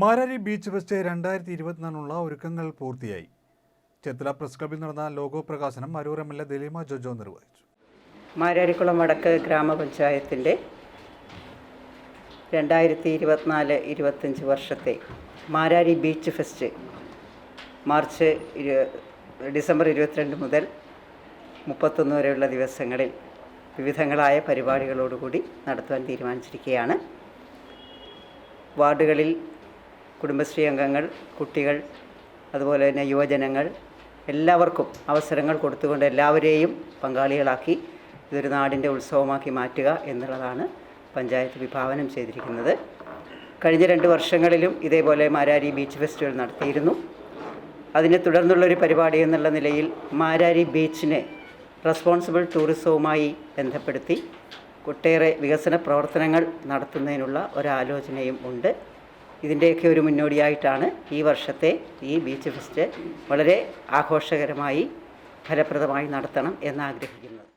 Marari beach fest രണ്ടായിരത്തി ഇരുപത്തിനാലിനുള്ള ഒരുക്കങ്ങൾ പൂർത്തിയായി. ചെത്തല പ്രസ് ക്ലബിൽ നടന്ന ലോഗോ പ്രകാശനം Aroor M L A Daleema Jojo നിർവഹിച്ചു. മാരാരിക്കുളം വടക്ക് ഗ്രാമപഞ്ചായത്തിന്റെ രണ്ടായിരത്തി ഇരുപത്തിനാല് ഇരുപത്തഞ്ച് വർഷത്തെ മാരാരി ബീച്ച് ഫെസ്റ്റ് മാർച്ച് ഇരു ഡിസംബർ ഇരുപത്തിരണ്ട് മുതൽ മുപ്പത്തൊന്ന് വരെയുള്ള ദിവസങ്ങളിൽ വിവിധങ്ങളായ പരിപാടികളോടുകൂടി നടത്തുവാൻ തീരുമാനിച്ചിരിക്കുകയാണ്. വാർഡുകളിൽ കുടുംബശ്രീ അംഗങ്ങൾ കുട്ടികൾ അതുപോലെ തന്നെ യുവജനങ്ങൾ എല്ലാവർക്കും അവസരങ്ങൾ കൊടുത്തുകൊണ്ട് എല്ലാവരെയും പങ്കാളികളാക്കി ഇതൊരു നാടിന്റെ ഉത്സവമാക്കി മാറ്റുക എന്നുള്ളതാണ് പഞ്ചായത്ത് വിഭാവനം ചെയ്തിരിക്കുന്നത്. കഴിഞ്ഞ രണ്ട് വർഷങ്ങളിലും ഇതേപോലെ മാരാരി ബീച്ച് ഫെസ്റ്റിവൽ നടത്തിയിരുന്നു. അതിനെ തുടർന്നുള്ളൊരു പരിപാടി എന്നുള്ള നിലയിൽ മാരാരി ബീച്ചിനെ റെസ്പോൺസിബിൾ ടൂറിസവുമായി ബന്ധപ്പെടുത്തി ഒട്ടേറെ വികസന പ്രവർത്തനങ്ങൾ നടത്തുന്നതിനുള്ള ഒരാലോചനയും ഉണ്ട്. ഇതിന്റെയൊക്കെ ഒരു മുന്നോടിയായിട്ടാണ് ഈ വർഷത്തെ ഈ ബീച്ച് ഫെസ്റ്റ് വളരെ ആഘോഷകരമായി ഫലപ്രദമായി നടത്തണം എന്നാഗ്രഹിക്കുന്നത്.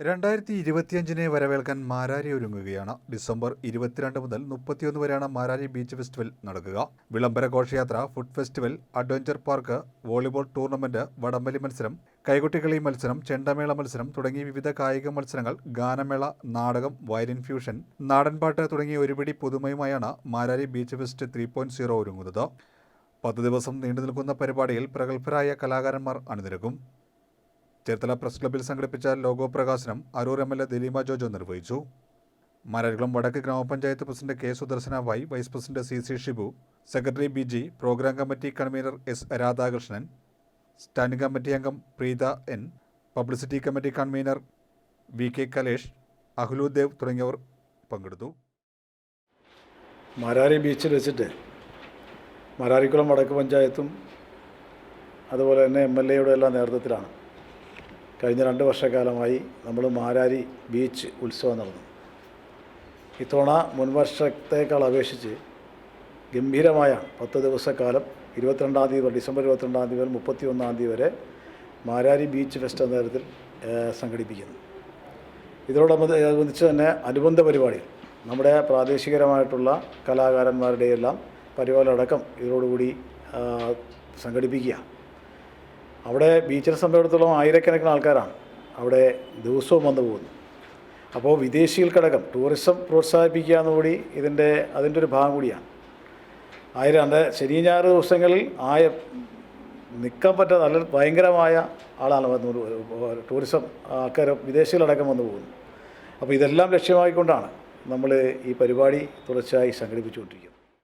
രണ്ടായിരത്തി ഇരുപത്തിയഞ്ചിനെ വരവേൽക്കാൻ മാരാരി ഒരുങ്ങുകയാണ്. ഡിസംബർ ഇരുപത്തിരണ്ട് മുതൽ മുപ്പത്തിയൊന്ന് വരെയാണ് മാരാരി ബീച്ച് ഫെസ്റ്റിവൽ നടക്കുക. വിളംബര ഘോഷയാത്ര food festival adventure park volleyball tournament വടംവലി മത്സരം കൈകൊട്ടിക്കളി മത്സരം ചെണ്ടമേള മത്സരം തുടങ്ങി വിവിധ കായിക മത്സരങ്ങൾ ഗാനമേള നാടകം വയലിൻ ഫ്യൂഷൻ നാടൻപാട്ട് തുടങ്ങിയ ഒരുപിടി പുതുമയുമായാണ് Marari beach fest three point zero ഒരുങ്ങുന്നത്. പത്ത് ദിവസം നീണ്ടു നിൽക്കുന്ന പരിപാടിയിൽ പ്രഗത്ഭരായ കലാകാരന്മാർ അണിനിരക്കും. ചേർത്തല പ്രസ് ക്ലബ്ബിൽ സംഘടിപ്പിച്ച ലോഗോ പ്രകാശനം Aroor M L A Dileema Jojo നിർവഹിച്ചു. മരകുളം വടക്ക് ഗ്രാമപഞ്ചായത്ത് president K Sudarshana Y vice president C C Shibu secretary B G program committee convener S Radhakrishnan standing committee അംഗം Preetha N publicity committee convener V K Kalesh Ahludev തുടങ്ങിയവർ പങ്കെടുത്തു. മാരാരി ബീച്ചിൽ വെച്ചിട്ട് മാരാരിക്കുളം വടക്ക് പഞ്ചായത്തും അതുപോലെ തന്നെ എം എൽ എയുടെ എല്ലാം നേതൃത്വത്തിലാണ് കഴിഞ്ഞ രണ്ട് വർഷക്കാലമായി നമ്മൾ മാരാരി ബീച്ച് ഉത്സവം നടന്നു ഇത്തവണ മുൻവർഷത്തേക്കാൾ അപേക്ഷിച്ച് ഗംഭീരമായ പത്ത് ദിവസക്കാലം ഇരുപത്തിരണ്ടാം തീയതി ഡിസംബർ ഇരുപത്തിരണ്ടാം തീയതി മുതൽ മുപ്പത്തി ഒന്നാം തീയതി വരെ മാരാരി ബീച്ച് ഫെസ്റ്റ് എന്ന തരത്തിൽ സംഘടിപ്പിക്കുന്നു. ഇതിനോടനുബന്ധിച്ച് തന്നെ അനുബന്ധ പരിപാടികൾ. നമ്മുടെ പ്രാദേശികരമായിട്ടുള്ള കലാകാരന്മാരുടെ എല്ലാം പരിപാടികളടക്കം ഇതിനോടുകൂടി ആ, സംഘടിപ്പിക്കുക. അവിടെ ബീച്ചിനെ സംബന്ധിച്ചിടത്തോളം ആയിരക്കണക്കിന് ആൾക്കാരാണ് അവിടെ ദിവസവും വന്നു പോകുന്നു അപ്പോൾ വിദേശികൾക്കടക്കം ടൂറിസം പ്രോത്സാഹിപ്പിക്കുക എന്നുകൂടി ഇതിന്റെ അതിന്റെ ഒരു ഭാഗം കൂടിയാണ്. ആയിരം അതെ ശനി ഞായർ ദിവസങ്ങളിൽ ആയ നിൽക്കാൻ പറ്റാത്ത നല്ല ഭയങ്കരമായ ആളാണ് വന്നു ടൂറിസം ആൾക്കാർ വിദേശികളടക്കം വന്നു പോകുന്നു. അപ്പോൾ ഇതെല്ലാം ലക്ഷ്യമായിക്കൊണ്ടാണ് നമ്മൾ ഈ പരിപാടി തുടർച്ചയായി സംഘടിപ്പിച്ചുകൊണ്ടിരിക്കുന്നത്.